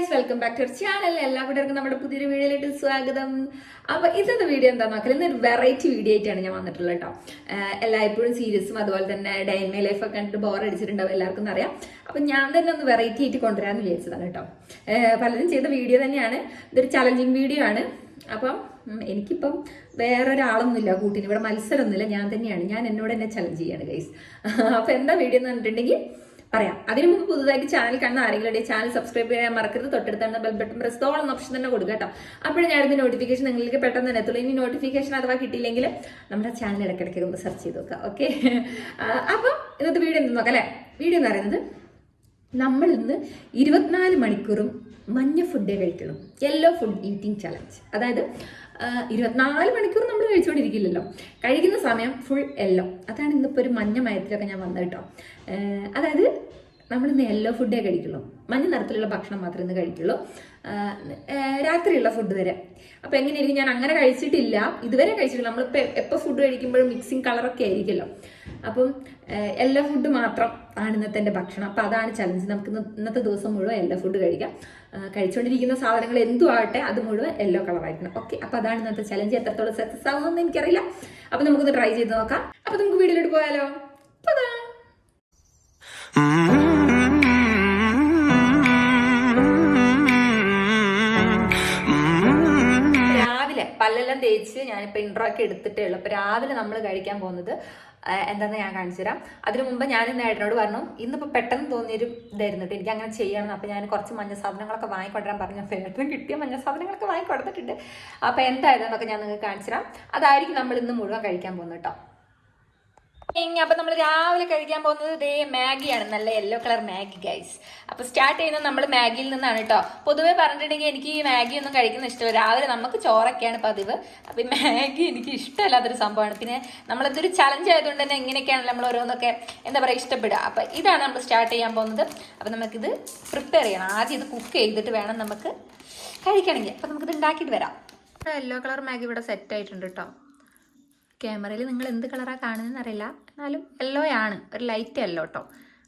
Guys welcome back to channel എല്ലാ കൂട്ടർക്കും നമ്മുടെ പുതിയൊരു വീഡിയോയിലേക്ക് സ്വാഗതം. അപ്പൊ ഇന്നത്തെ വീഡിയോ എന്താ നോക്കൽ ഇന്നൊരു വെറൈറ്റി വീഡിയോ ആയിട്ടാണ് ഞാൻ വന്നിട്ടുള്ളത് കേട്ടോ. എല്ലാ എല്ലായ്പ്പോഴും സീരിയസും അതുപോലെ തന്നെ ഡൈൻമേ ലൈഫ് ഒക്കെ കണ്ടിട്ട് ബോർ അടിച്ചിട്ടുണ്ടാവും എല്ലാവർക്കും അറിയാം. അപ്പൊ ഞാൻ തന്നെ ഒന്ന് വെറൈറ്റി ആയിട്ട് കൊണ്ടുവരാന്ന് വിചാരിച്ചതാണ് കേട്ടോ. പലരും ചെയ്ത വീഡിയോ തന്നെയാണ്. ഇതൊരു ചലഞ്ചിങ് വീഡിയോ ആണ്. അപ്പം എനിക്കിപ്പം വേറൊരാളൊന്നുമില്ല കൂട്ടിന്. ഇവിടെ മത്സരമൊന്നുമില്ല ഞാൻ തന്നെയാണ്. ഞാൻ എന്നോട് തന്നെ ചലഞ്ച് ചെയ്യാണ് ഗൈസ് അപ്പൊ എന്താ വീഡിയോ എന്ന് പറഞ്ഞിട്ടുണ്ടെങ്കിൽ പറയാം അതിനു മുമ്പ് പുതുതായിട്ട് ചാനൽ കാണുന്ന ആരെങ്കിലും ചാനൽ സബ്സ്ക്രൈബ് ചെയ്യാൻ മറക്കരുത്. തൊട്ടടുത്താണ് ബെൽ ബട്ടൺ പ്രസ് ഓൾ എന്ന ഓപ്ഷൻ തന്നെ കൊടുക്കുക കേട്ടോ. അപ്പോഴും ഞാൻ ഇതിന്റെ നോട്ടിഫിക്കേഷൻ നിങ്ങൾക്ക് പെട്ടെന്ന് തന്നെ എത്തുള്ളൂ. ഇനി നോട്ടിഫിക്കേഷൻ അഥവാ കിട്ടിയില്ലെങ്കിൽ നമ്മുടെ ചാനൽ ഇടയ്ക്കിടയ്ക്ക് ഒന്ന് സെർച്ച് ചെയ്ത് നോക്കാം ഓക്കെ അപ്പം ഇന്നത്തെ വീഡിയോ എന്ത് നോക്കാം അല്ലേ? വീഡിയോ എന്ന് പറയുന്നത് നമ്മൾ ഇന്ന് ഇരുപത്തിനാല് മണിക്കൂറും മഞ്ഞ ഫുഡേ കഴിക്കണം യെല്ലോ ഫുഡ് ഈറ്റിംഗ് ചലഞ്ച് അതായത് ഇരുപത്തിനാല് മണിക്കൂർ നമ്മൾ കഴിച്ചുകൊണ്ടിരിക്കില്ലല്ലോ. കഴിക്കുന്ന സമയം ഫുൾ എല്ലോ. അതാണ് ഇന്നിപ്പോൾ ഒരു മഞ്ഞ മയത്തിലൊക്കെ ഞാൻ വന്നത് കേട്ടോ. അതായത് നമ്മൾ ഇന്ന് യെല്ലോ ഫുഡേ കഴിക്കുള്ളൂ. മഞ്ഞ നിറത്തിലുള്ള ഭക്ഷണം മാത്രമേ ഇന്ന് കഴിക്കുള്ളൂ. രാത്രിയുള്ള ഫുഡ് വരെ. അപ്പോൾ എങ്ങനെയായിരിക്കും? ഞാൻ അങ്ങനെ കഴിച്ചിട്ടില്ല. ഇതുവരെ കഴിച്ചിട്ടില്ല. നമ്മളിപ്പോൾ എപ്പോൾ ഫുഡ് കഴിക്കുമ്പോഴും മിക്സിങ് കളറൊക്കെ ആയിരിക്കുമല്ലോ. അപ്പം എല്ലാ ഫുഡ് മാത്രം ആണ് ഇന്നത്തെ എന്റെ ഭക്ഷണം. അപ്പം അതാണ് ചലഞ്ച് നമുക്ക് ഇന്നത്തെ ദിവസം മുഴുവൻ എല്ലാ ഫുഡ് കഴിക്കാം. കഴിച്ചുകൊണ്ടിരിക്കുന്ന സാധനങ്ങൾ എന്തും ആവട്ടെ അത് മുഴുവൻ യെല്ലോ കളർ ആയിരിക്കണം. ഓക്കെ അപ്പം അതാണ് ഇന്നത്തെ ചലഞ്ച് എത്രത്തോളം സക്സസ് ആവുമെന്ന് എനിക്കറിയില്ല. അപ്പം നമുക്കൊന്ന് ട്രൈ ചെയ്ത് നോക്കാം. അപ്പം നമുക്ക് വീട്ടിലോട്ട് പോയാലോ? ടാ. പല്ലെല്ലാം തേച്ച് ഞാനിപ്പോൾ ഇൻട്രാക്കി എടുത്തിട്ടേ ഉള്ളൂ. അപ്പോൾ രാവിലെ നമ്മൾ കഴിക്കാൻ പോകുന്നത് എന്താണെന്ന് ഞാൻ കാണിച്ചു തരാം. അതിനു മുമ്പ് ഞാൻ ഇന്ന് ഏട്ടനോട് പറഞ്ഞു ഇന്നിപ്പോൾ പെട്ടെന്ന് തോന്നിയൊരു ഇതായിരുന്നു എനിക്ക് അങ്ങനെ ചെയ്യണം. അപ്പോൾ ഞാൻ കുറച്ച് മഞ്ഞ സാധനങ്ങളൊക്കെ വാങ്ങിക്കൊണ്ടുവരാൻ പറഞ്ഞു. അപ്പോൾ ഏട്ടന് കിട്ടിയ മഞ്ഞ സാധനങ്ങളൊക്കെ വാങ്ങിക്കൊടുത്തിട്ടുണ്ട്. അപ്പോൾ എന്തായിരുന്നു എന്നൊക്കെ ഞാൻ നിങ്ങൾക്ക് കാണിച്ചു തരാം. അതായിരിക്കും നമ്മൾ ഇന്ന് മുഴുവൻ കഴിക്കാൻ പോകുന്നത് കേട്ടോ. അപ്പൊ നമ്മൾ രാവിലെ കഴിക്കാൻ പോകുന്നത് ഇതേ മാഗിയാണ്. നല്ല യെല്ലോ കളർ മാഗി ഗൈസ് അപ്പൊ സ്റ്റാർട്ട് ചെയ്യുന്നത് നമ്മൾ മാഗിയിൽ നിന്നാണ് കേട്ടോ പൊതുവേ പറഞ്ഞിട്ടുണ്ടെങ്കിൽ എനിക്ക് ഈ മാഗി ഒന്നും കഴിക്കുന്ന ഇഷ്ടമല്ല. രാവിലെ നമുക്ക് ചോറൊക്കെയാണ് പതിവ്. അപ്പൊ ഈ മാഗി എനിക്ക് ഇഷ്ടമല്ലാത്തൊരു സംഭവമാണ്. പിന്നെ നമ്മളിതൊരു ചലഞ്ച് ആയതുകൊണ്ട് തന്നെ എങ്ങനെയൊക്കെയാണ് നമ്മൾ ഓരോന്നൊക്കെ എന്താ പറയുക ഇഷ്ടപ്പെടുക. അപ്പൊ ഇതാണ് നമ്മൾ സ്റ്റാർട്ട് ചെയ്യാൻ പോകുന്നത്. അപ്പൊ നമുക്കിത് പ്രിപ്പയർ ചെയ്യണം. ആദ്യം ഇത് കുക്ക് ചെയ്തിട്ട് വേണം നമുക്ക് കഴിക്കണമെങ്കിൽ. അപ്പൊ നമുക്കിത് ഉണ്ടാക്കിയിട്ട് വരാം. യെല്ലോ കളർ മാഗി ഇവിടെ സെറ്റ് ആയിട്ടുണ്ട് കേട്ടോ ക്യാമറയിൽ നിങ്ങൾ എന്ത് കളറാണ് കാണുന്നതെന്ന് അറിയില്ല. എന്നാലും യെല്ലോ ആണ്. ഒരു ലൈറ്റ് യെല്ലോ കേട്ടോ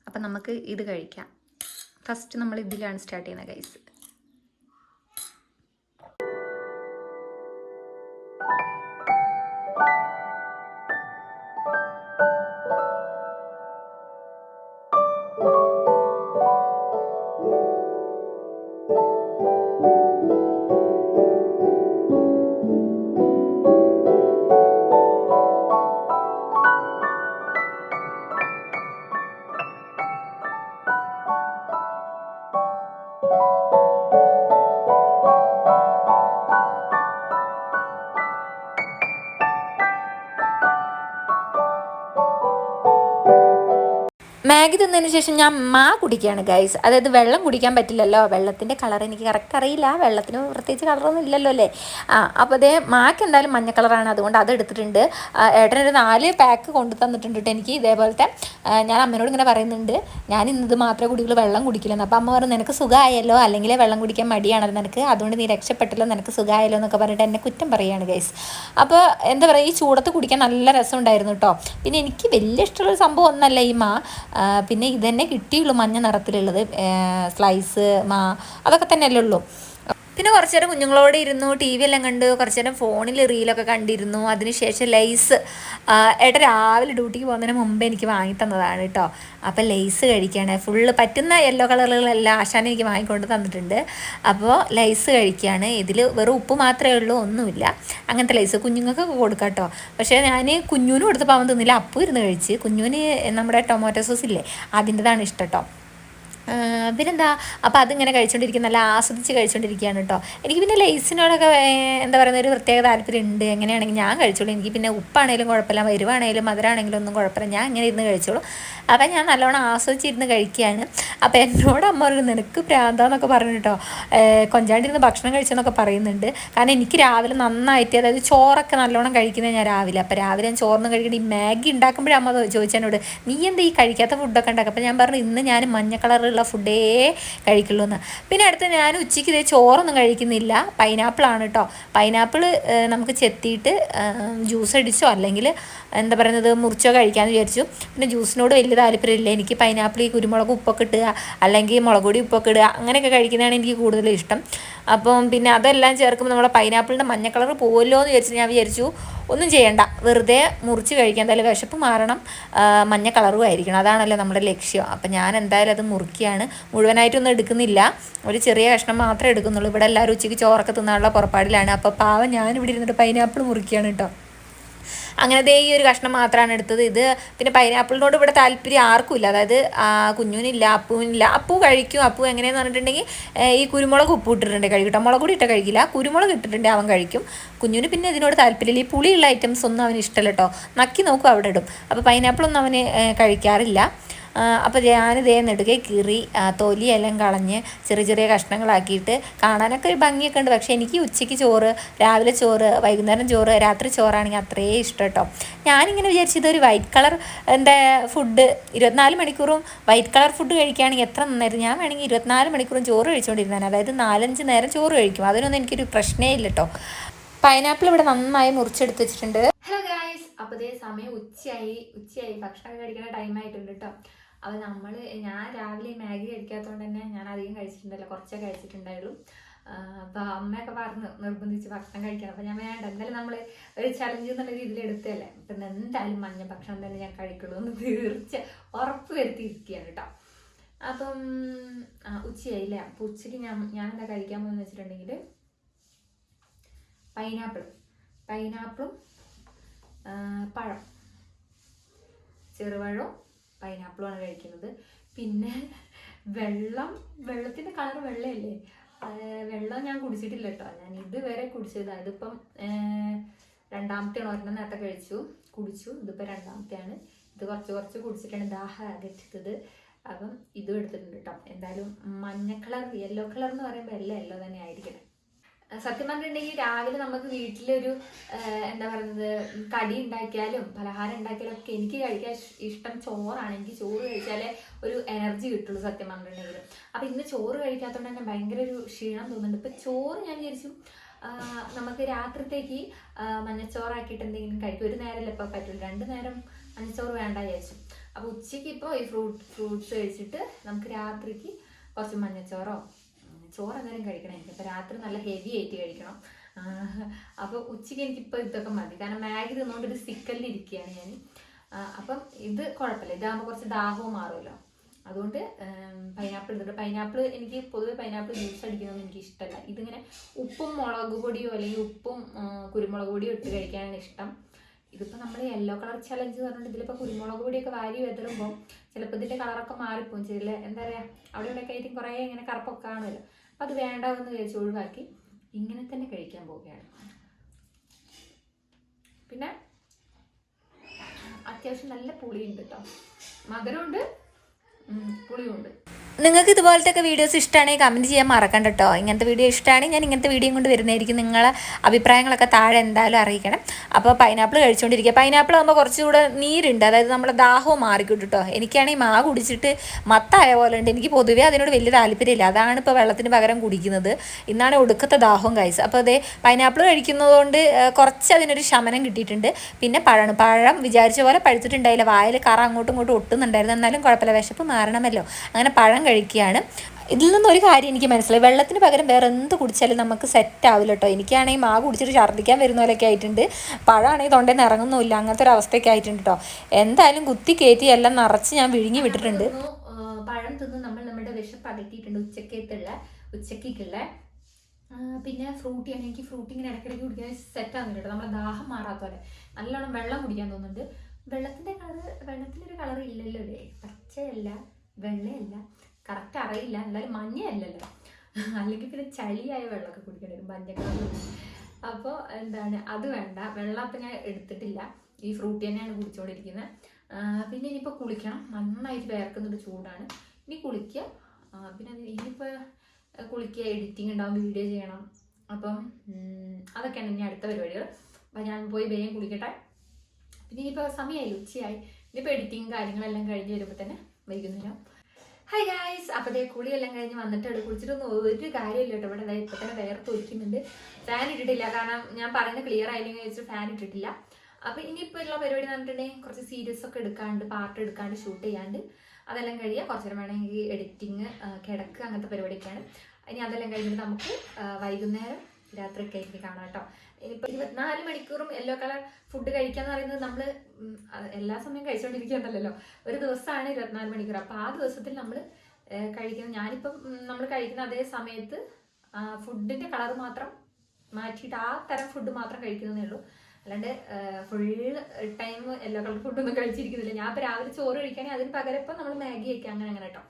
അപ്പം നമുക്ക് ഇത് കഴിക്കാം. ഫസ്റ്റ് നമ്മൾ ഇതിലാണ് സ്റ്റാർട്ട് ചെയ്യുന്നത് ഗൈസ് മാഗി തിന്നതിന് ശേഷം ഞാൻ മാ കുടിക്കുകയാണ് ഗൈസ് അതായത് വെള്ളം കുടിക്കാൻ പറ്റില്ലല്ലോ. വെള്ളത്തിന്റെ കളർ എനിക്ക് കറക്റ്റ് അറിയില്ല. വെള്ളത്തിന് പ്രത്യേകിച്ച് കളറൊന്നും ഇല്ലല്ലോ അല്ലേ? ആ അപ്പോൾ അതേ മാക്ക് എന്തായാലും മഞ്ഞ കളറാണ് അതുകൊണ്ട് അത് എടുത്തിട്ടുണ്ട്. ഏട്ടനൊരു നാല് പാക്ക് കൊണ്ടു തന്നിട്ടുണ്ട് കേട്ടോ എനിക്ക് ഇതേപോലത്തെ. ഞാൻ അമ്മയോട് ഇങ്ങനെ പറയുന്നുണ്ട്. ഞാൻ ഇന്നത് മാത്രമേ കുടിക്കുള്ളൂ. വെള്ളം കുടിക്കില്ലെന്ന്. അപ്പോൾ അമ്മ പറഞ്ഞു നിനക്ക് സുഖമായല്ലോ. അല്ലെങ്കിൽ വെള്ളം കുടിക്കാൻ മടിയാണല്ലോ നിനക്ക്. അതുകൊണ്ട് നീ രക്ഷപ്പെട്ടല്ലോ. നിനക്ക് സുഖമായല്ലോ എന്നൊക്കെ പറഞ്ഞിട്ട് എന്നെ കുറ്റം പറയുകയാണ് ഗൈസ് അപ്പോൾ എന്താ പറയുക ഈ ചൂടത്ത് കുടിക്കാൻ നല്ല രസമുണ്ടായിരുന്നു കേട്ടോ പിന്നെ എനിക്ക് വലിയ ഇഷ്ടമുള്ള സംഭവം ഒന്നല്ല ഈ മാ. പിന്നെ ഇതന്നെ കിട്ടിയുള്ളൂ മഞ്ഞ നിറത്തിലുള്ളത് സ്ലൈസ് മാ അതൊക്കെ തന്നെയല്ലേ ഉള്ളൂ. പിന്നെ കുറച്ച് നേരം കുഞ്ഞുങ്ങളോട് ഇരുന്നു ടി വി എല്ലാം കണ്ടു കുറച്ച് നേരം ഫോണിൽ റീലൊക്കെ കണ്ടിരുന്നു. അതിനുശേഷം ലൈസ് ഏട്ട രാവിലെ ഡ്യൂട്ടിക്ക് പോകുന്നതിന് മുമ്പ് എനിക്ക് വാങ്ങി തന്നതാണ് കേട്ടോ അപ്പോൾ ലൈസ് കഴിക്കുകയാണ് ഫുള്ള് പറ്റുന്ന യെല്ലോ കളറുകളെല്ലാം ആശാൻ എനിക്ക് വാങ്ങിക്കൊണ്ട് തന്നിട്ടുണ്ട്. അപ്പോൾ ലൈസ് കഴിക്കുകയാണ് ഇതിൽ വെറും ഉപ്പ് മാത്രമേ ഉള്ളൂ ഒന്നുമില്ല. അങ്ങനത്തെ ലൈസ് കുഞ്ഞുങ്ങൾക്ക് കൊടുക്കാം കേട്ടോ പക്ഷേ ഞാൻ കുഞ്ഞുവിന് കൊടുത്തപ്പോൾ അവൻ തിന്നില്ല. അപ്പു ഇരുന്ന് കഴിച്ച്. കുഞ്ഞുവിന് നമ്മുടെ ടൊമാറ്റോ സോസ് ഇല്ലേ അതിന്റെതാണ് ഇഷ്ടം കേട്ടോ പിന്നെന്താ അപ്പോൾ അതിങ്ങനെ കഴിച്ചുകൊണ്ടിരിക്കും നല്ല ആസ്വദിച്ച് കഴിച്ചുകൊണ്ടിരിക്കുകയാണ് കേട്ടോ. എനിക്ക് പിന്നെ ലേസിനോടൊക്കെ എന്താ പറയുന്ന ഒരു പ്രത്യേക താല്പര്യം ഉണ്ട് എങ്ങനെയാണെങ്കിൽ ഞാൻ കഴിച്ചോളൂ. എനിക്ക് പിന്നെ ഉപ്പാണേലും കുഴപ്പമില്ല വരുവാണേലും മധുരാണെങ്കിലും ഒന്നും കുഴപ്പമില്ല. ഞാൻ ഇങ്ങനെ ഇരുന്ന് കഴിച്ചോളൂ. അപ്പം ഞാൻ നല്ലോണം ആസ്വദിച്ചിരുന്ന് കഴിക്കുകയാണ്. അപ്പോൾ എന്നോട് അമ്മ ഒരു നിനക്ക് പ്രാന്താന്നൊക്കെ പറഞ്ഞു കേട്ടോ. കൊഞ്ചാണ്ടിരുന്ന് ഭക്ഷണം കഴിച്ചെന്നൊക്കെ പറയുന്നുണ്ട്. കാരണം എനിക്ക് രാവിലെ നന്നായിട്ട് അതായത് ചോറൊക്കെ നല്ലോണം കഴിക്കുന്നത് ഞാൻ രാവിലെ. അപ്പോൾ രാവിലെ ഞാൻ ചോറൊന്നും കഴിക്കേണ്ട ഈ മാഗി ഉണ്ടാക്കുമ്പോഴേ അമ്മ ചോദിച്ചതിനോട് നീ എന്താ ഈ കഴിക്കാത്ത ഫുഡൊക്കെ ഉണ്ടാക്കുക? അപ്പോൾ ഞാൻ പറഞ്ഞു ഇന്ന് ഞാൻ മഞ്ഞ കളറുള്ള കളറുള്ള ഫുഡേ കഴിക്കുള്ളൂ എന്ന്. പിന്നെ അടുത്ത് ഞാൻ ഉച്ചയ്ക്ക് ഇതേ ചോറൊന്നും കഴിക്കുന്നില്ല. പൈനാപ്പിളാണ് കേട്ടോ പൈനാപ്പിൾ നമുക്ക് ചെത്തിയിട്ട് ജ്യൂസ് അടിച്ചോ? അല്ലെങ്കിൽ എന്താ പറയുന്നത് മുറിച്ചോ കഴിക്കാമെന്ന് വിചാരിച്ചു. പിന്നെ ജ്യൂസിനോട് വലിയ താല്പര്യമില്ല. എനിക്ക് പൈനാപ്പിൾ ഈ കുരുമുളക് ഉപ്പൊക്കെ ഇട്ടുക അല്ലെങ്കിൽ മുളക് പൊടി ഉപ്പൊക്കെ ഇടുക. അങ്ങനെയൊക്കെ കഴിക്കുന്നതാണ് എനിക്ക് കൂടുതലും ഇഷ്ടം. അപ്പം പിന്നെ അതെല്ലാം ചേർക്കുമ്പോൾ നമ്മുടെ പൈനാപ്പിളിന്റെ മഞ്ഞ കളർ പോകുമല്ലോ എന്ന് വിചാരിച്ച് ഞാൻ വിചാരിച്ചു ഒന്നും ചെയ്യണ്ട. വെറുതെ മുറിച്ച് കഴിക്കാം. എന്തായാലും വിശപ്പ് മാറണം. മഞ്ഞ കളറും ആയിരിക്കണം. അതാണല്ലോ നമ്മുടെ ലക്ഷ്യം. അപ്പം ഞാൻ എന്തായാലും അത് മുറിക്കുകയാണ് മുഴുവനായിട്ടൊന്നും എടുക്കുന്നില്ല. ഒരു ചെറിയ കഷ്ണം മാത്രമേ എടുക്കുന്നുള്ളൂ. ഇവിടെ എല്ലാവരും ഉച്ചയ്ക്ക് ചോറൊക്കെ തിന്നാനുള്ള പുറപ്പാടിലാണ്. അപ്പോൾ പാവം ഞാനിവിടെ ഇരുന്നിട്ട് പൈനാപ്പിൾ മുറിക്കുകയാണ് കേട്ടോ. അങ്ങനെ ദേ ഈ ഒരു കഷ്ണം മാത്രമാണ് എടുത്തത്. ഇത് പിന്നെ പൈനാപ്പിളിനോട് ഇവിടെ താല്പര്യം ആർക്കും ഇല്ല അതായത് കുഞ്ഞുവിനില്ല അപ്പുവിനില്ല. അപ്പു കഴിക്കും. അപ്പു എങ്ങനെയാന്ന് പറഞ്ഞിട്ടുണ്ടെങ്കിൽ ഈ കുരുമുളക് ഉപ്പ് ഇട്ടിട്ടുണ്ട് കഴിക്കട്ടോ മുളക് കൂടി ഇട്ട കഴിക്കില്ല. കുരുമുളക് ഇട്ടിട്ടുണ്ട് അവൻ കഴിക്കും. കുഞ്ഞുവിന് പിന്നെ ഇതിനോട് താല്പര്യമില്ല. ഈ പുളിയുള്ള ഐറ്റംസ് ഒന്നും അവന് ഇഷ്ടമല്ല കേട്ടോ. നക്കി നോക്കും അവിടെ ഇടും. അപ്പോൾ പൈനാപ്പിളൊന്നും അവന് കഴിക്കാറില്ല. അപ്പോൾ ഞാനിതേ നെടുകെ കീറി തൊലിയെല്ലാം കളഞ്ഞ് ചെറിയ ചെറിയ കഷ്ണങ്ങളാക്കിയിട്ട് കാണാനൊക്കെ ഒരു ഭംഗിയൊക്കെ ഉണ്ട്. പക്ഷേ എനിക്ക് ഉച്ചയ്ക്ക് ചോറ് രാവിലെ ചോറ് വൈകുന്നേരം ചോറ് രാത്രി ചോറാണെങ്കിൽ അത്രേ ഇഷ്ടം കേട്ടോ. ഞാനിങ്ങനെ വിചാരിച്ചത് ഒരു വൈറ്റ് കളർ എന്താ ഫുഡ് ഇരുപത്തിനാല് മണിക്കൂറും വൈറ്റ് കളർ ഫുഡ് കഴിക്കുകയാണെങ്കിൽ എത്ര നന്നായിരുന്നു. ഞാൻ വേണമെങ്കിൽ ഇരുപത്തിനാല് മണിക്കൂറും ചോറ് കഴിച്ചുകൊണ്ടിരുന്നതാണ്. അതായത് നാലഞ്ച് നേരം ചോറ് കഴിക്കും. അതിനൊന്നും എനിക്കൊരു പ്രശ്നമേ ഇല്ല കേട്ടോ. പൈനാപ്പിൾ ഇവിടെ നന്നായി മുറിച്ചെടുത്ത് വെച്ചിട്ടുണ്ട്. ഹലോ ഗായ്സ് അപ്പോൾ ഇതേ സമയം ഉച്ചയായി. ഉച്ചയായി. ഭക്ഷണം കഴിക്കുന്ന ടൈം ആയിട്ടുണ്ട് കേട്ടോ. അപ്പോൾ നമ്മൾ ഞാൻ രാവിലെ മാഗി കഴിക്കാത്തതുകൊണ്ട് തന്നെ ഞാൻ അധികം കഴിച്ചിട്ടുണ്ടല്ലോ കുറച്ചേ കഴിച്ചിട്ടുണ്ടായുള്ളൂ. അപ്പോൾ അമ്മയൊക്കെ പറഞ്ഞ് നിർബന്ധിച്ച് ഭക്ഷണം കഴിക്കണം. അപ്പോൾ ഞാൻ വേണ്ട എന്തായാലും നമ്മൾ ഒരു ചലഞ്ച് എന്നുള്ള രീതിയിൽ എടുത്തതല്ലേ? അപ്പം എന്തായാലും മഞ്ഞ ഭക്ഷണം തന്നെ ഞാൻ കഴിക്കുള്ളൂ എന്ന് തീർച്ച ഉറപ്പ് വരുത്തിയിരിക്കുകയാണ് കേട്ടോ. അപ്പം ഉച്ചയായില്ലേ അപ്പോൾ ഉച്ചയ്ക്ക് ഞാൻ ഞാൻ എന്താ കഴിക്കാൻ പോകുന്നത് വെച്ചിട്ടുണ്ടെങ്കിൽ പൈനാപ്പിൾ പൈനാപ്പിളും പഴം ചെറുപഴവും പൈനാപ്പിളുമാണ് കഴിക്കുന്നത്. പിന്നെ വെള്ളം വെള്ളത്തിന്റെ കളർ വെള്ളയല്ലേ? വെള്ളം ഞാൻ കുടിച്ചിട്ടില്ല കേട്ടോ. ഞാൻ ഇതുവരെ കുടിച്ചത്. ഇതിപ്പം രണ്ടാമത്തെയാണ് ഒരെണ്ണം നേരത്തെ കഴിച്ചു. കുടിച്ചു. ഇതിപ്പോൾ രണ്ടാമത്തെയാണ്. ഇത് കുറച്ച് കുറച്ച് കുടിച്ചിട്ടാണ് ദാഹം അകറ്റത് അപ്പം ഇതും എടുത്തിട്ടുണ്ട് കേട്ടോ. എന്തായാലും മഞ്ഞ കളർ യെല്ലോ കളർ എന്ന് പറയുമ്പോൾ എല്ലാം യെല്ലോ തന്നെ ആയിരിക്കട്ടെ സത്യം പറഞ്ഞിട്ടുണ്ടെങ്കിൽ രാവിലെ നമുക്ക് വീട്ടിലൊരു എന്താ പറയുന്നത് കടി ഉണ്ടാക്കിയാലും പലഹാരം ഉണ്ടാക്കിയാലും ഒക്കെ എനിക്ക് കഴിക്കാൻ ഇഷ്- ഇഷ്ടം ചോറാണ്. എനിക്ക് ചോറ് കഴിച്ചാലേ ഒരു എനർജി കിട്ടുള്ളൂ സത്യം പറഞ്ഞിട്ടുണ്ടെങ്കിൽ. അപ്പം ഇന്ന് ചോറ് കഴിക്കാത്തതുകൊണ്ട് തന്നെ ഭയങ്കര ഒരു ക്ഷീണം തോന്നുന്നുണ്ട്. ഇപ്പം ചോറ് ഞാൻ വിചാരിച്ചു നമുക്ക് രാത്രിത്തേക്ക് മഞ്ഞച്ചോറാക്കിയിട്ട് എന്തെങ്കിലും കഴിക്കും. ഒരു നേരം ഇപ്പോൾ പറ്റുള്ളൂ. രണ്ട് നേരം മഞ്ഞച്ചോറ് വേണ്ട വിചാരിച്ചു. അപ്പോൾ ഉച്ചയ്ക്ക് ഇപ്പോൾ ഈ ഫ്രൂട്ട് ഫ്രൂട്ട്സ് കഴിച്ചിട്ട് നമുക്ക് രാത്രിക്ക് കുറച്ച് മഞ്ഞച്ചോറോ ഉം, ചോറ് എന്തായാലും കഴിക്കണം. എനിക്ക് അപ്പോൾ രാത്രി നല്ല ഹെവി ആയിട്ട് കഴിക്കണം. അപ്പോൾ ഉച്ചയ്ക്ക് എനിക്ക് എനിക്കിപ്പോൾ ഇതൊക്കെ മതി. കാരണം മാഗി തിന്നുകൊണ്ട് ഒരു സിക്കലിൽ ഇരിക്കുകയാണ് ഞാൻ അപ്പം ഇത് കുഴപ്പമില്ല ഇതാകുമ്പോൾ കുറച്ച് ദാഹവും മാറുമല്ലോ അതുകൊണ്ട് പൈനാപ്പിൾ ഇട്ടിട്ട് പൈനാപ്പിൾ എനിക്ക് പൊതുവെ പൈനാപ്പിൾ ജ്യൂസ് അടിക്കുന്നതൊന്നും എനിക്ക് ഇഷ്ടമല്ല ഇതിങ്ങനെ ഉപ്പും മുളക് പൊടിയോ അല്ലെങ്കിൽ ഉപ്പും കുരുമുളക് പൊടിയോ ഇട്ട് കഴിക്കാനാണ് ഇഷ്ടം. ഇതിപ്പോൾ നമ്മൾ യെല്ലോ കളർ ചലഞ്ച് പറഞ്ഞിട്ട് ഇതിലിപ്പോൾ കുരുമുളക് പൊടിയൊക്കെ വാരി വെതറുമ്പോൾ ചിലപ്പോൾ ഇതിന്റെ കളറൊക്കെ മാറിപ്പോകും ചില എന്താ പറയുക അവിടെ ഇവിടെയൊക്കെ ആയിട്ട് കുറേ ഇങ്ങനെ കറുപ്പൊക്കെ കാണുമല്ലോ അത് വേണ്ടാവെന്ന് കഴിച്ച് ഒഴിവാക്കി ഇങ്ങനെ തന്നെ കഴിക്കാൻ പോവുകയാണ്. പിന്നെ അത്യാവശ്യം നല്ല പുളിയുണ്ട് കേട്ടോ മധുരമുണ്ട്. നിങ്ങൾക്ക് ഇതുപോലത്തെ വീഡിയോസ് ഇഷ്ടമാണെങ്കിൽ കമന്റ് ചെയ്യാൻ മറക്കണ്ട കേട്ടോ ഇങ്ങനത്തെ വീഡിയോ ഇഷ്ടമാണെങ്കിൽ ഞാൻ ഇങ്ങനത്തെ വീഡിയോ കൊണ്ട് വരുന്നതായിരിക്കും. നിങ്ങളെ അഭിപ്രായങ്ങളൊക്കെ താഴെ എന്തായാലും അറിയിക്കണം. അപ്പോൾ പൈനാപ്പിൾ കഴിച്ചുകൊണ്ടിരിക്കുക. പൈനാപ്പിൾ ആകുമ്പോൾ കുറച്ചുകൂടെ നീരുണ്ട്. അതായത് നമ്മുടെ ദാഹവും മാറിക്കിട്ടും കേട്ടോ എനിക്കാണെങ്കിൽ മാ കുടിച്ചിട്ട് മത്തായ പോലെ ഉണ്ട്. എനിക്ക് പൊതുവേ അതിനോട് വലിയ താല്പര്യമില്ല. അതാണ് ഇപ്പോൾ വെള്ളത്തിന് പകരം കുടിക്കുന്നത്. ഇന്നാണ് ഒടുക്കത്തെ ദാഹവും കഴിച്ചത് അപ്പോൾ അതേ പൈനാപ്പിൾ കഴിക്കുന്നതുകൊണ്ട് കുറച്ച് അതിനൊരു ശമനം കിട്ടിയിട്ടുണ്ട്. പിന്നെ പഴം പഴം വിചാരിച്ച പോലെ പഴുത്തിട്ടുണ്ടായില്ല. വായിൽ കറ അങ്ങോട്ടും ഇങ്ങോട്ടും ഒട്ടുന്നുണ്ടായിരുന്നു. എന്നാലും കുഴപ്പമില്ല. വിശപ്പ് മാറണമല്ലോ. അങ്ങനെ പഴം കഴിക്കുകയാണ്. ഇതിൽ നിന്നൊരു കാര്യം എനിക്ക് മനസ്സിലായി. വെള്ളത്തിന് പകരം വേറെ എന്ത് കുടിച്ചാലും നമുക്ക് സെറ്റ് ആവില്ല കേട്ടോ എനിക്കാണെങ്കിൽ മാ കുടിച്ചിട്ട് ഛർദ്ദിക്കാൻ വരുന്ന പോലെയൊക്കെ ആയിട്ടുണ്ട്. പഴമാണെങ്കിൽ തൊണ്ടയിൽ നിന്ന് ഇറങ്ങുന്നുമില്ല. അങ്ങനത്തെ ഒരു അവസ്ഥയൊക്കെ ആയിട്ടുണ്ട് കേട്ടോ എന്തായാലും കുത്തി കയറ്റി എല്ലാം നിറച്ച് ഞാൻ വിഴുങ്ങി വിട്ടിട്ടുണ്ട്. പഴം തിന്ന് നമ്മൾ നമ്മുടെ വിശപ്പ് അകറ്റിയിട്ടുണ്ട് ഉച്ചക്കത്തുള്ള ഉച്ചക്കുള്ള പിന്നെ ഫ്രൂട്ടി ആണ് എനിക്ക് ഫ്രൂട്ടി ഇങ്ങനെ ഇടയ്ക്കിടയ്ക്ക് കുടിക്കാൻ സെറ്റ് ആകുന്നുണ്ട് കേട്ടോ നമ്മുടെ ദാഹം മാറാത്ത പോലെ. നല്ലോണം വെള്ളം കുടിക്കാൻ തോന്നുന്നുണ്ട്. വെള്ളത്തിന്റെ കളർ വെള്ളത്തിനൊരു കളർ ഇല്ലല്ലോ അല്ലേ പച്ചയല്ല വെള്ളയല്ല. കറക്റ്റ് അറിയില്ല. എന്തായാലും മഞ്ഞയല്ലല്ലോ. അല്ലെങ്കിൽ പിന്നെ ചളിയായ വെള്ളമൊക്കെ കുടിക്കേണ്ടി വരും മഞ്ഞ കളർ അപ്പോൾ എന്താണ്? അത് വേണ്ട. വെള്ളം അപ്പം ഞാൻ എടുത്തിട്ടില്ല. ഈ ഫ്രൂട്ടി തന്നെയാണ് കുടിച്ചുകൊണ്ടിരിക്കുന്നത് പിന്നെ ഇനിയിപ്പോൾ കുളിക്കണം. നന്നായിട്ട് വേർക്കുന്നൊരു ചൂടാണ്. ഇനി കുളിക്കുക പിന്നെ ഇനിയിപ്പോൾ കുളിക്കുക എഡിറ്റിംഗ് ഉണ്ടാവും വീഡിയോ ചെയ്യണം. അപ്പം അതൊക്കെയാണ് ഇനി അടുത്ത പരിപാടികൾ. അപ്പം ഞാൻ പോയി വേഗം കുളിക്കട്ടെ. ഇനിയിപ്പോൾ സമയമായി ഉച്ചയായി. ഇനിയിപ്പോൾ എഡിറ്റിംഗ് കാര്യങ്ങളെല്ലാം കഴിഞ്ഞ് വരുമ്പോൾ തന്നെ വൈകുന്നേരം. ഹൈ ഗായ്സ് അപ്പോൾ ദേ കുളിയെല്ലാം കഴിഞ്ഞ് വന്നിട്ടുണ്ട് കുളിച്ചിട്ടൊന്നും ഒരു കാര്യമില്ല കേട്ടോ. ഇവിടെ ദേ ഇപ്പൊ തന്നെ വേർത്ത് ഒഴിക്കുന്നുണ്ട് ഫാൻ ഇട്ടിട്ടില്ല. കാരണം ഞാൻ പറയുന്നത് ക്ലിയർ ആയില്ലെങ്കിൽ വെച്ചിട്ട് ഫാൻ ഇട്ടിട്ടില്ല. അപ്പോൾ ഇനിയിപ്പോൾ ഉള്ള പരിപാടി എന്ന് പറഞ്ഞിട്ടുണ്ടെങ്കിൽ കുറച്ച് സീരിയസ് ഒക്കെ എടുക്കാണ്ട് പാട്ട് എടുക്കാണ്ട് ഷൂട്ട് ചെയ്യാണ്ട് അതെല്ലാം കഴിയുക കുറച്ച് നേരം വേണമെങ്കിൽ എഡിറ്റിങ് കിടക്കുക അങ്ങനത്തെ പരിപാടിയൊക്കെയാണ്. ഇനി അതെല്ലാം കഴിഞ്ഞിട്ട് നമുക്ക് വൈകുന്നേരം രാത്രി ഒക്കെ ആയിട്ട് കാണാം കേട്ടോ. ഇനിയിപ്പോൾ ഇരുപത്തിനാല് മണിക്കൂറും യെല്ലോ കളർ ഫുഡ് കഴിക്കാന്ന് പറയുന്നത് നമ്മൾ എല്ലാ സമയം കഴിച്ചുകൊണ്ടിരിക്കുകയെന്നല്ലല്ലോ ഒരു ദിവസമാണ് ഇരുപത്തിനാല് മണിക്കൂർ. അപ്പോൾ ആ ദിവസത്തിൽ നമ്മൾ കഴിക്കുന്ന ഞാനിപ്പം നമ്മൾ കഴിക്കുന്ന അതേ സമയത്ത് ഫുഡിന്റെ കളർ മാത്രം മാറ്റിയിട്ട് ആ തരം ഫുഡ് മാത്രം കഴിക്കുന്നതേ ഉള്ളൂ. അല്ലാണ്ട് ഫുൾ ടൈം യെല്ലോ കളർ ഫുഡൊന്നും കഴിച്ചിരിക്കുന്നില്ല. ഞാൻ ഇപ്പോൾ രാവിലെ ചോറ് കഴിക്കുകയാണെങ്കിൽ അതിന് പകരം ഇപ്പം നമ്മൾ മാഗി കഴിക്കുക അങ്ങനെ അങ്ങനെ കേട്ടോ.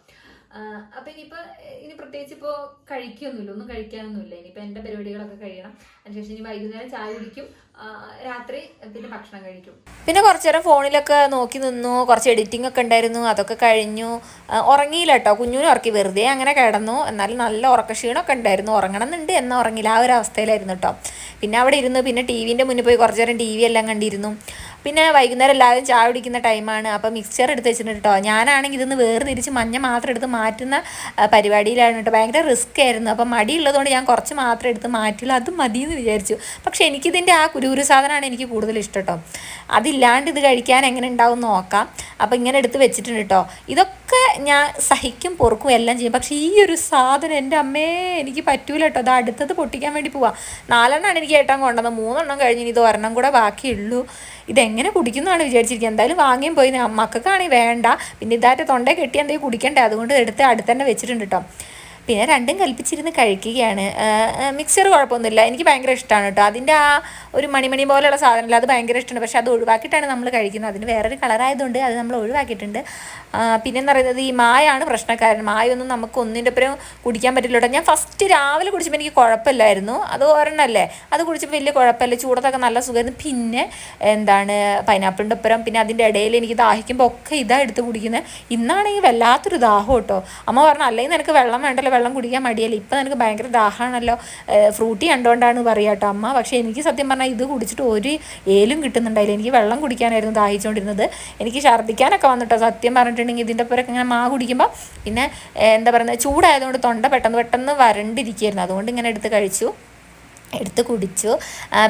അപ്പം ഇനിയിപ്പോൾ ഇനി പ്രത്യേകിച്ച് ഇപ്പോൾ കഴിക്കൊന്നുമില്ല ഒന്നും കഴിക്കാനൊന്നുമില്ല. ഇനിയിപ്പോൾ എന്റെ പരിപാടികളൊക്കെ കഴിയണം. അതിനുശേഷം ഇനി വൈകുന്നേരം ചായ കുടിക്കും. രാത്രി പിന്നെ ഭക്ഷണം കഴിക്കും. പിന്നെ കുറച്ചു നേരം ഫോണിലൊക്കെ നോക്കി നിന്നു. കുറച്ച് എഡിറ്റിംഗ് ഒക്കെ ഉണ്ടായിരുന്നു. അതൊക്കെ കഴിഞ്ഞു. ഉറങ്ങിയില്ല കേട്ടോ കുഞ്ഞുവിനെ ഉറക്കി വെറുതെ അങ്ങനെ കിടന്നു. എന്നാലും നല്ല ഉറക്കക്ഷീണമൊക്കെ ഉണ്ടായിരുന്നു. ഉറങ്ങണം എന്നുണ്ട് എന്നാൽ ഉറങ്ങില്ല. ആ ഒരു അവസ്ഥയിലായിരുന്നു കേട്ടോ പിന്നെ അവിടെ ഇരുന്നു. പിന്നെ ടി വിന്റെ മുന്നിൽ പോയി കുറച്ചു നേരം ടി വി എല്ലാം കണ്ടിരുന്നു. പിന്നെ വൈകുന്നേരം എല്ലാവരും ചായ കുടിക്കുന്ന ടൈമാണ്. അപ്പോൾ മിക്സ്ചർ എടുത്ത് വെച്ചിട്ടുണ്ട് കേട്ടോ ഞാനാണെങ്കിൽ ഇതൊന്ന് വേർതിരിച്ച് മഞ്ഞ മാത്രം എടുത്ത് മാറ്റുന്ന പരിപാടിയിലാണ് കേട്ടോ ഭയങ്കര റിസ്ക് ആയിരുന്നു. അപ്പം മടിയുള്ളതുകൊണ്ട് ഞാൻ കുറച്ച് മാത്രം എടുത്ത് മാറ്റില്ല. അത് മതി എന്ന് വിചാരിച്ചു. പക്ഷേ എനിക്കിതിന്റെ ആ കുരുകുരു സാധനമാണ് എനിക്ക് കൂടുതൽ ഇഷ്ടം കേട്ടോ അതില്ലാണ്ട് ഇത് കഴിക്കാൻ എങ്ങനെ ഉണ്ടാവും നോക്കാം. അപ്പോൾ ഇങ്ങനെ എടുത്ത് വെച്ചിട്ടുണ്ട് കേട്ടോ ഇതൊക്കെ ഞാൻ സഹിക്കും പൊറുക്കും എല്ലാം ചെയ്യും. പക്ഷെ ഈ ഒരു സാധനം എന്റെ അമ്മേ എനിക്ക് പറ്റൂല കേട്ടോ. അത് അടുത്തത് പൊട്ടിക്കാൻ വേണ്ടി പോവാം. നാലെണ്ണമാണ് എനിക്ക് ഏട്ടാൻ കൊണ്ടുവന്നത്. മൂന്നെണ്ണം കഴിഞ്ഞ് ഇത് ഒരെണ്ണം കൂടെ ബാക്കിയുള്ളൂ. ഇതെങ്ങനെ കുടിക്കുന്നതാണ് വിചാരിച്ചിരിക്കുക എന്തായാലും വാങ്ങിയും പോയി. മക്കൾക്കാണെങ്കിൽ വേണ്ട. പിന്നെ ഇതായിട്ട് തൊണ്ടേ കെട്ടി എന്തെങ്കിലും കുടിക്കണ്ടേ? അതുകൊണ്ട് എടുത്ത് അടുത്തന്നെ വെച്ചിട്ടുണ്ട് കേട്ടോ. പിന്നെ രണ്ടും കൽപ്പിച്ചിരുന്ന് കഴിക്കുകയാണ്. മിക്സർ കുഴപ്പമൊന്നുമില്ല. എനിക്ക് ഭയങ്കര ഇഷ്ടമാണ് കേട്ടോ. അതിന്റെ ആ ഒരു മണിമണി പോലെയുള്ള സാധനമില്ല. അത് ഭയങ്കര ഇഷ്ടമാണ് പക്ഷേ അത് ഒഴിവാക്കിയിട്ടാണ് നമ്മൾ കഴിക്കുന്നത്. അതിന് വേറൊരു കളറായതുകൊണ്ട് അത് നമ്മൾ ഒഴിവാക്കിയിട്ടുണ്ട്. പിന്നെ പിന്നെന്ന് പറയുന്നത് ഈ മായാണ് പ്രശ്നക്കാരൻ. മായൊന്നും നമുക്ക് ഒന്നിന്റെ ഒപ്പരം കുടിക്കാൻ പറ്റില്ല കേട്ടോ. ഞാൻ ഫസ്റ്റ് രാവിലെ കുടിച്ചപ്പോൾ എനിക്ക് കുഴപ്പമില്ലായിരുന്നു. അത് ഒരെണ്ണല്ലേ അത് കുടിച്ചപ്പോൾ വലിയ കുഴപ്പമില്ല. ചൂടത്തൊക്കെ നല്ല സുഖമായിരുന്നു. പിന്നെ എന്താണ് പൈനാപ്പിളിന്റെ ഒപ്പരം പിന്നെ അതിന്റെ ഇടയിൽ എനിക്ക് ദാഹിക്കുമ്പോൾ ഒക്കെ ഇതാ എടുത്ത് കുടിക്കുന്നത്. ഇന്നാണെങ്കിൽ വല്ലാത്തൊരു ദാഹം കേട്ടോ. അമ്മ പറഞ്ഞു അല്ലെങ്കിൽ നിനക്ക് വെള്ളം വേണ്ടല്ലോ. വെള്ളം കുടിക്കാൻ മടിയല്ലേ? ഇപ്പം നിനക്ക് ഭയങ്കര ദാഹമാണല്ലോ. ഫ്രൂട്ടി കണ്ടുകൊണ്ടാണ് പറയുക കേട്ടോ അമ്മ. പക്ഷേ എനിക്ക് സത്യം പറഞ്ഞാൽ ഇത് കുടിച്ചിട്ട് ഒരു ഏലും കിട്ടുന്നുണ്ടായില്ല. എനിക്ക് വെള്ളം കുടിക്കാനായിരുന്നു ദാഹിച്ചുകൊണ്ടിരുന്നത് എനിക്ക് ഛർദ്ദിക്കാനൊക്കെ വന്നിട്ടോ. സത്യം പറഞ്ഞിട്ടുണ്ടെങ്കിൽ ഇതിന്റെ പുറക്കെ ഇങ്ങനെ മാ കുടിക്കുമ്പോൾ പിന്നെ എന്താ പറയുന്നത്? ചൂടായതുകൊണ്ട് തൊണ്ട പെട്ടെന്ന് പെട്ടെന്ന് വരണ്ടിരിക്കുകയായിരുന്നു അതുകൊണ്ട് ഇങ്ങനെ എടുത്ത് കഴിച്ചു. എടുത്ത് കുടിച്ചു.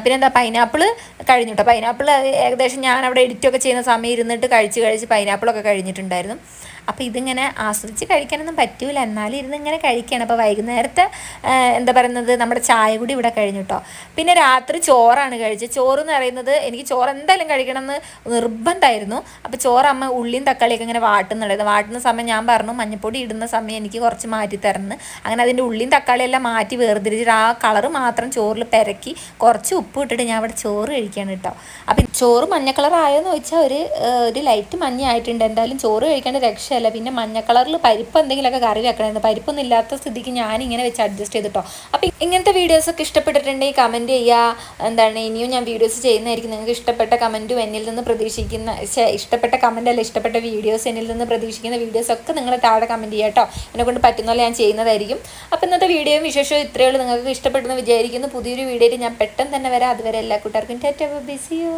പിന്നെ എന്താ? പൈനാപ്പിൾ കഴിഞ്ഞു കേട്ടോ. പൈനാപ്പിൾ ഏകദേശം ഞാൻ അവിടെ എഡിറ്റൊക്കെ ചെയ്യുന്ന സമയം ഇരുന്നിട്ട് കഴിച്ച് കഴിച്ച് പൈനാപ്പിളൊക്കെ കഴിഞ്ഞിട്ടുണ്ടായിരുന്നു. അപ്പോൾ ഇതിങ്ങനെ ആസ്വദിച്ച് കഴിക്കാനൊന്നും പറ്റൂല. എന്നാലും ഇരുന്ന് ഇങ്ങനെ കഴിക്കുകയാണ് അപ്പോൾ വൈകുന്നേരത്തെ എന്താ പറയുന്നത് നമ്മുടെ ചായ കൂടി ഇവിടെ കഴിഞ്ഞു കേട്ടോ പിന്നെ രാത്രി ചോറാണ് കഴിച്ചത്. ചോറ് എന്ന് പറയുന്നത് എനിക്ക് ചോറ് എന്തായാലും കഴിക്കണം എന്ന് നിർബന്ധമായിരുന്നു. അപ്പോൾ ചോറ് അമ്മ ഉള്ളിയും തക്കാളിയൊക്കെ ഇങ്ങനെ വാട്ടുന്നുണ്ടായിരുന്നു. വാട്ടുന്ന സമയം ഞാൻ പറഞ്ഞു മഞ്ഞപ്പൊടി ഇടുന്ന സമയം എനിക്ക് കുറച്ച് മാറ്റി തരണം അങ്ങനെ അതിന്റെ ഉള്ളിയും തക്കാളിയെല്ലാം മാറ്റി വേർതിരിച്ചിട്ട് ആ കളറ് മാത്രം ചോറിൽ പെരക്കി കുറച്ച് ഉപ്പ് ഇട്ടിട്ട് ഞാൻ അവിടെ ചോറ് കഴിക്കുകയാണ് കേട്ടോ അപ്പം ചോറ് മഞ്ഞ കളർ ആയോന്ന് ചോദിച്ചാൽ ഒരു ഒരു ലൈറ്റ് മഞ്ഞ ആയിട്ടുണ്ട് എന്തായാലും ചോറ് കഴിക്കേണ്ട രക്ഷയല്ല പിന്നെ മഞ്ഞ കളറിൽ പരിപ്പ് എന്തെങ്കിലുമൊക്കെ കറി വെക്കണമായിരുന്നു പരിപ്പൊന്നും ഇല്ലാത്ത സ്ഥിതിക്ക് ഞാൻ ഇങ്ങനെ വെച്ച് അഡ്ജസ്റ്റ് ചെയ്തിട്ടോ. അപ്പം ഇങ്ങനത്തെ വീഡിയോസ് ഒക്കെ ഇഷ്ടപ്പെട്ടിട്ടുണ്ടെങ്കിൽ കമന്റ് ചെയ്യുക എന്താണ് ഇനിയും ഞാൻ വീഡിയോസ് ചെയ്യുന്നതായിരിക്കും. നിങ്ങൾക്ക് ഇഷ്ടപ്പെട്ട കമന്റും എന്നിൽ നിന്ന് പ്രതീക്ഷിക്കുന്ന ഇഷ്ടപ്പെട്ട കമന്റ് അല്ല ഇഷ്ടപ്പെട്ട വീഡിയോസ് എന്നിൽ നിന്ന് പ്രതീക്ഷിക്കുന്ന വീഡിയോസ് ഒക്കെ നിങ്ങൾ താഴെ കമന്റ് ചെയ്യുക കേട്ടോ എന്നെ കൊണ്ട് പറ്റുന്ന പോലെ ഞാൻ ചെയ്യുന്നതായിരിക്കും. അപ്പോൾ ഇന്നത്തെ വീഡിയോയും വിശേഷവും ഇത്രയേ ഉള്ളൂ. നിങ്ങൾക്ക് ഇഷ്ടപ്പെട്ടെന്ന് വിചാരിക്കുന്നു. പുതിയൊരു വീഡിയോയിൽ ഞാൻ പെട്ടെന്ന് തന്നെ വരാം. അതുവരെ എല്ലാ കൂട്ടുകാർക്കും ബിസിയോ